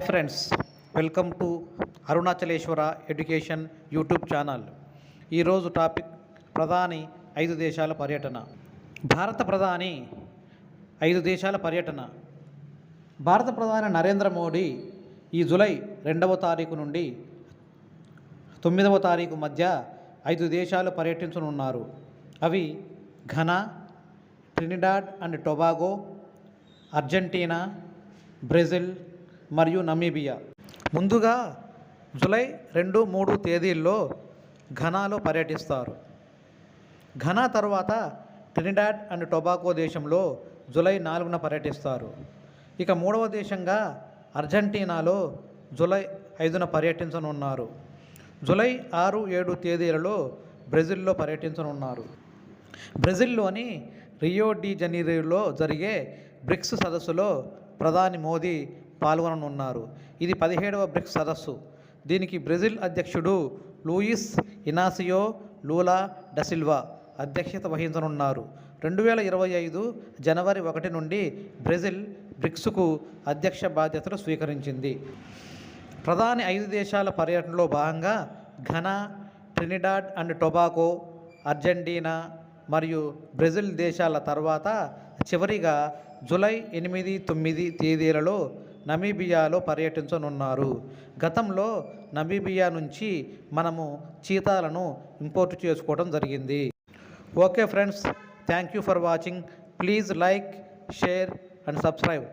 Friends welcome to Arunachaleswara education YouTube channel. ఈరోజు topic ప్రధాని ఐదు దేశాల పర్యటన. భారత ప్రధాని ఐదు దేశాల పర్యటన. భారత ప్రధాని నరేంద్ర మోడీ ఈ జులై రెండవ తారీఖు నుండి తొమ్మిదవ తారీఖు మధ్య ఐదు దేశాలు పర్యటించనున్నారు. అవి Ghana Trinidad and Tobago Argentina Brazil మరియు నమీబియా. ముందుగా జులై రెండు మూడు తేదీల్లో ఘనాలో పర్యటిస్తారు. ఘనా తర్వాత ట్రినిడాడ్ అండ్ టొబాకో దేశంలో జూలై నాలుగున పర్యటిస్తారు. ఇక మూడవ దేశంగా అర్జెంటీనాలో జూలై ఐదున పర్యటించనున్నారు. జూలై ఆరు ఏడు తేదీలలో బ్రెజిల్లో పర్యటించనున్నారు. బ్రెజిల్లోని రియో డి జనీరోలో జరిగే బ్రిక్స్ సదస్సులో ప్రధాని మోదీ పాల్గొననున్నారు. ఇది పదిహేడవ బ్రిక్స్ సదస్సు. దీనికి బ్రెజిల్ అధ్యక్షుడు లూయిస్ ఇనాసియో లూలా డసిల్వా అధ్యక్షత వహించనున్నారు. రెండు వేల ఇరవై ఐదు జనవరి ఒకటి నుండి బ్రెజిల్ బ్రిక్స్కు అధ్యక్ష బాధ్యతలు స్వీకరించింది. ప్రధాని ఐదు దేశాల పర్యటనలో భాగంగా Ghana Trinidad and Tobago Argentina మరియు బ్రెజిల్ దేశాల తర్వాత చివరిగా జూలై ఎనిమిది తొమ్మిది తేదీలలో నమీబియాలో పర్యటించనున్నారు. గతంలో నమీబియా నుంచి మనము చీతాలను ఇంపోర్ట్ చేసుకోవడం జరిగింది. Okay friends thank you for watching. Please like share and subscribe.